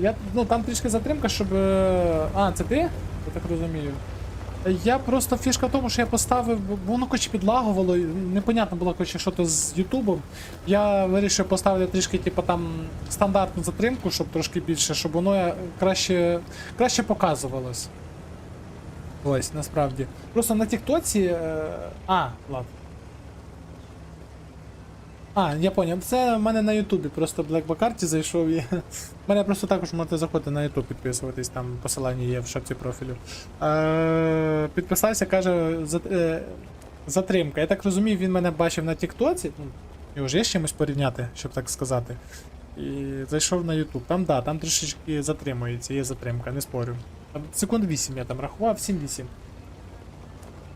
я, ну, там трішки затримка, щоб. е, А, це ти? Я так розумію. Я просто фішка в тому, що я поставив, бо воно коротше підлагувало, непонятно було, коротше, що то з Ютубом. Я вирішив поставити трішки, типу, там стандартну затримку, щоб трошки більше, щоб воно е, краще, краще показувалось. Ось, насправді. Просто на Тіктоці. Е... А, ладно. А, я поняв. Це в мене на Ютубі. Просто Black Бакарті зайшов і. В мене просто також можете заходити на Ютуб, підписуватись, там посилання є в шапці профілю. Е, підписався, каже, за, е, затримка. Я так розумію, він мене бачив на Тіктоці. Ну, його ж є з чимось порівняти, щоб так сказати. І зайшов на Ютуб. Там да, там трішечки затримується, є затримка, не спорю. Секунд 8 я там рахував, 7-8.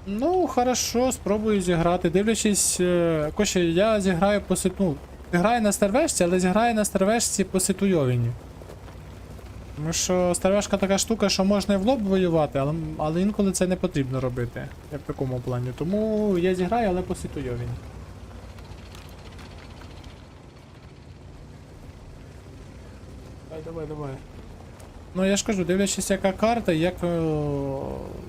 Ну, хорошо, спробую зіграти. Дивлячись, е, Коші, я зіграю по ситу. Ну, граю на стервешці, але зіграю на стервешці по ситуйовіні. Тому що стервешка така штука, що можна і в лоб воювати, але, але інколи це не потрібно робити. Як в такому плані. Тому я зіграю, але по ситуйовіні. Давай, давай, давай. Ну я ж кажу, дивлячись, яка карта, як, е,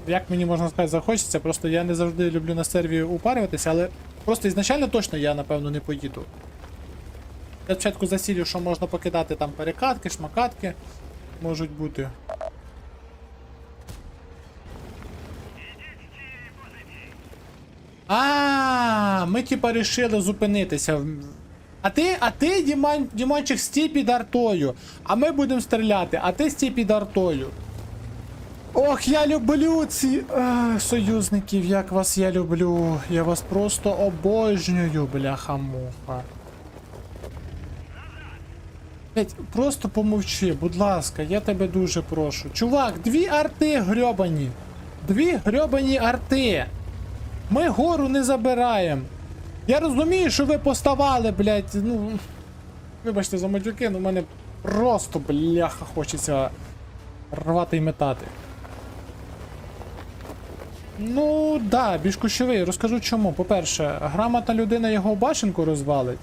як мені можна сказати, захочеться. Просто я не завжди люблю на серві упарюватися, але просто ізначально точно я напевно не поїду. Я спочатку засілю, що можна покидати там перекатки, шмакатки можуть бути. А, ми типа рішили зупинитися. А ти, а ти, Дімон, Дімончик, стій під артою. А ми будемо стріляти, а ти стій під артою. Ох, я люблю ці е, союзників, як вас я люблю. Я вас просто обожнюю, бляха-муха. Блять, просто помовчи, будь ласка, я тебе дуже прошу. Чувак, дві арти грьобані. Дві грьобані арти. Ми гору не забираємо. Я розумію, що ви поставали, блядь, ну. Вибачте за матюки, ну в мене просто, бляха, хочеться рвати і метати. Ну, да, більш кущовий. Розкажу чому. По-перше, грамотна людина його башенку розвалить.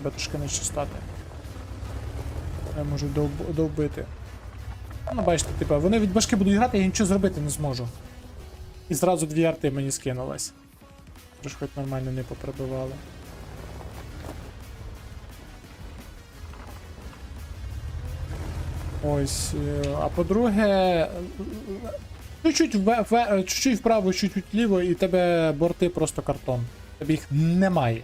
Треба трошки нижче стати. Я можу довб- довбити. Ну, бачите, типа, вони від башки будуть грати, я нічого зробити не зможу. І зразу дві арти мені скинулась. Тож хоч нормально не поприбивали. Ось. е, А по-друге, чуть-чуть чуть-чуть вправо, чуть-чуть вліво, і тебе борти просто картон. Тобі їх немає.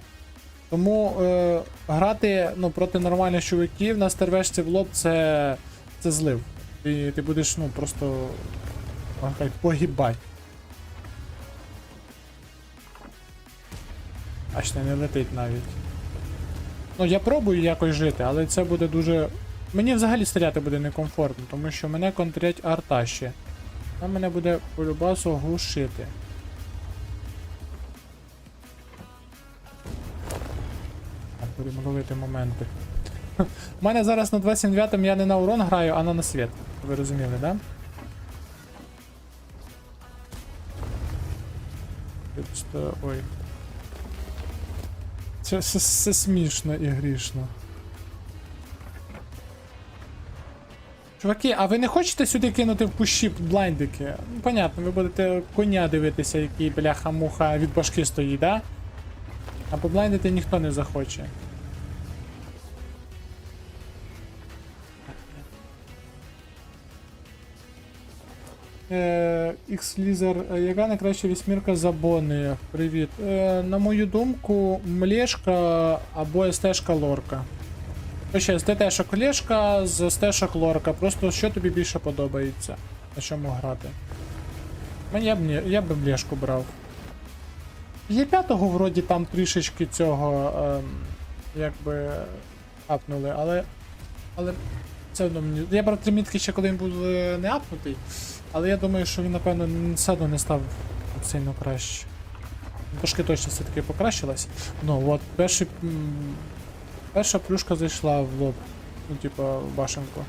Тому е, грати ну, проти нормальних чуваків на стервешці в лоб це, це злив. І ти будеш ну, просто погибать. Аж не летить навіть. Ну, я пробую якось жити, але це буде дуже. Мені взагалі стріляти буде некомфортно, тому що мене контрять арта ще. Вона мене буде по любасу глушити. Так, будемо ловити моменти. У мене зараз на 29 я не на урон граю, а на насвіт. Ви розуміли, да? Це, це смішно і грішно. Чуваки, а ви не хочете сюди кинути в кущі блайндики? Ну, понятно, ви будете коня дивитися, який бляха-муха від башки стоїть, да? А поблайндити ніхто не захоче. X-Лізер, е, яка найкраща вісьмірка за бони? Привіт. Е, на мою думку, млешка або СТ-шка лорка. Ще СТ-шок лешка з СТ-шок лорка. Просто що тобі більше подобається? На чому грати? Мені я б, не- я б млешку брав. Є п'ятого вроді там трішечки цього ем, якби апнули, але. Але все одно. Я брав три мітки ще коли він був е, не апнутий. Але я думаю, що він, напевно, все одно не став сильно краще. Трошки точно все-таки покращилась. Ну, от, перший. Перша плюшка зайшла в лоб. Ну, типа, башенку.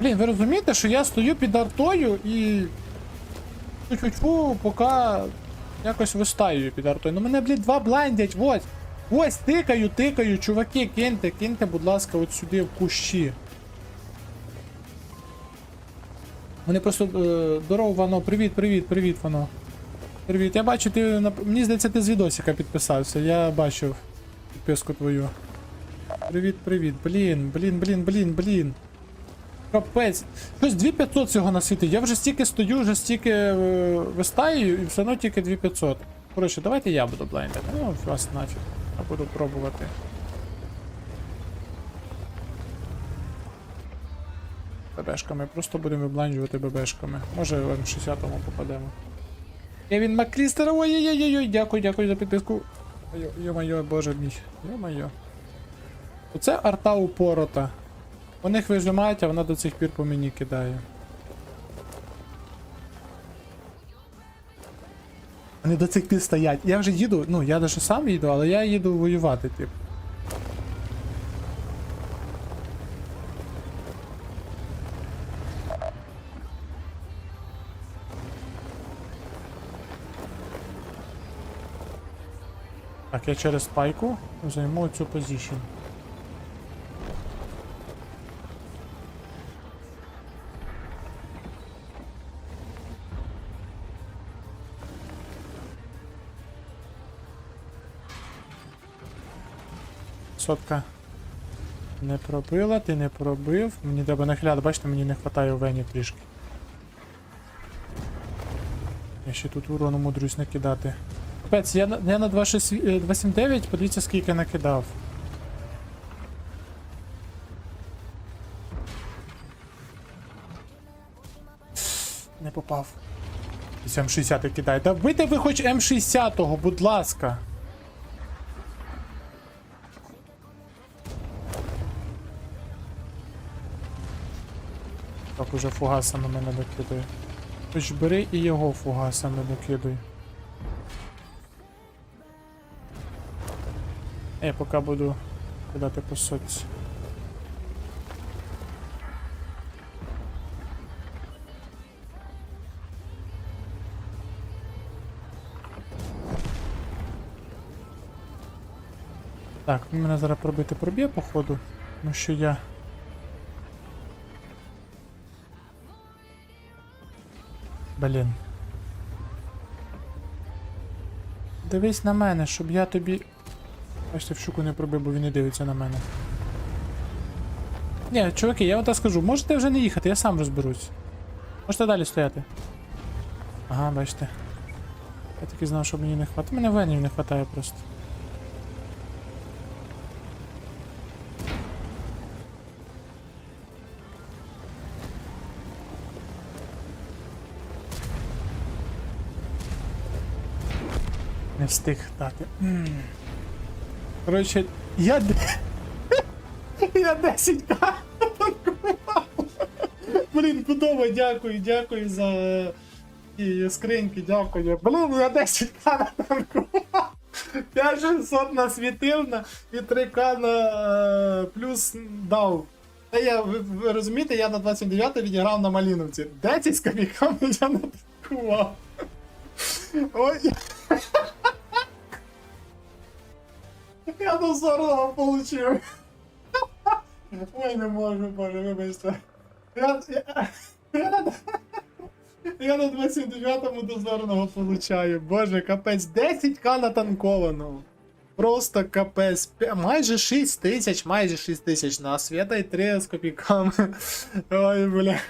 Блін, ви розумієте, що я стою під артою і. Тьфу-тьфу, поки якось вистаю під артою. Ну мене, блін, два блайндять, вот. Ось, тикаю, тикаю, чуваки, киньте, киньте, будь ласка, от сюди в кущі. Вони просто. Е, здорово, Вано, привіт, привіт, привіт, Вано. Привіт. Я бачу, ти на- мені здається, ти з відосика підписався. Я бачив підписку твою. Привіт, привіт. Блін, блін, блін, блін, блін. Капець. Щось 2500 цього на світі. Я вже стільки стою, вже стільки е, вистаю і все одно тільки 2500. Коротше, давайте я буду блайндити. Ну, вас нафіг. Я буду пробувати. ББшками. Просто будемо вибланджувати ББшками. Може в М60 попадемо. Кевін Маклістер, ой-ой-ой, дякую, дякую за підписку. Йо- Йо-моє, боже мій. Йо-моє. Оце арта упорота. У них вижимають, а вона до цих пір по мені кидає. Вони до цих пір стоять. Я вже їду, ну я даже сам їду, але я їду воювати, тип. Так, я через пайку займу цю позицію. Сотка. Не пробила, ти не пробив. Мені треба нахиляти, бачите, мені не вистачає вені трішки. Я ще тут урону мудрюсь накидати. Капець, я, я на 26 е, 279, подивіться скільки накидав. Не попав. Ось М60 кидає. Та вбийте ви хоч М60-го, будь ласка. Так, уже фугасами мене докидує. Хоч бери і його фугасами докидуй. Я поки буду кидати по сотці. Так, він мене зараз пробити проб'є, походу. Ну що я. Блін. Дивись на мене, щоб я тобі. Бачите, в щуку не пробив, бо він не дивиться на мене. Ні, чуваки, я вам так скажу, можете вже не їхати, я сам розберусь. Можете далі стояти. Ага, бачите. Я таки знав, що мені не хватає. Мене венів не хватає просто. Не встиг дати. Коротше, я. Я 10 к Блін, чудово, дякую, дякую за е, і скриньки, дякую. Блін, я 10 к натанкував. 5600 насвітив на і 3к на е, плюс дав. Та я, ви, ви розумієте, я на 29 відіграв на Маліновці. 10 з копійками я натанкував. Ой. Я дозорного получив. Ой, не можу, боже, вибачте. Я, я, я, я на 29-му дозорного получаю. Боже, капець, 10к натанкованого. Просто капець. Майже 6 тисяч, майже 6 тисяч на свята і 3 з копійками. Ой, бля.